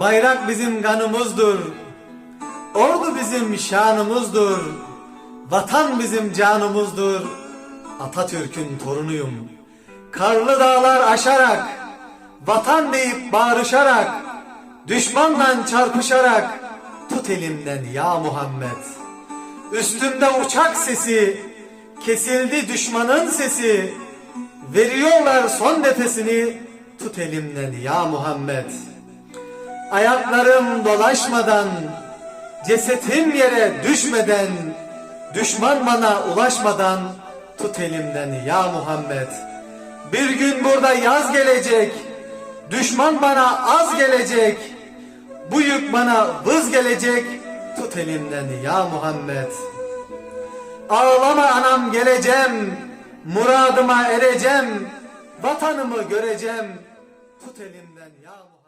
Bayrak bizim kanımızdır. Ordu bizim şanımızdır. Vatan bizim canımızdır. Atatürk'ün torunuyum. Karlı dağlar aşarak, vatan deyip bağırışarak, düşmanla çarpışarak, tut elimden ya Muhammed. Üstümde uçak sesi, kesildi düşmanın sesi, veriyorlar son nefesini, tut elimden ya Muhammed. Ayaklarım dolaşmadan, cesetim yere düşmeden, düşman bana ulaşmadan, tut elimden ya Muhammed. Bir gün burada yaz gelecek, düşman bana az gelecek, bu yük bana vız gelecek, tut elimden ya Muhammed. Ağlama anam geleceğim, muradıma ereceğim, vatanımı göreceğim, tut elimden ya Muhammed.